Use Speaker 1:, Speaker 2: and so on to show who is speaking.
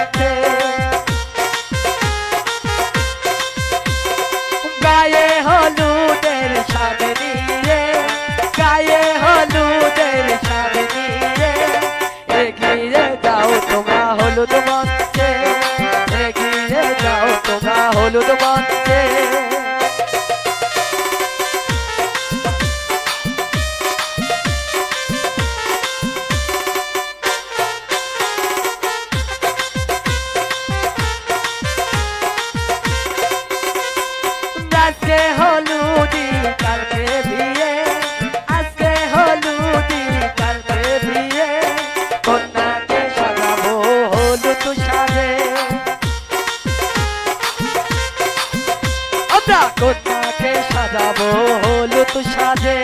Speaker 1: দেখে। গায়ে হলুদের সামনে দিয়ে, গায়ে হলুদের সামনে দিয়ে এগিয়ে যাও তোমরা হলুদ মঞ্চে এগিয়ে যাও তোমরা হলুদ মঞ্চে। কন্যাকে সাজাবো? হলুদ সাজে।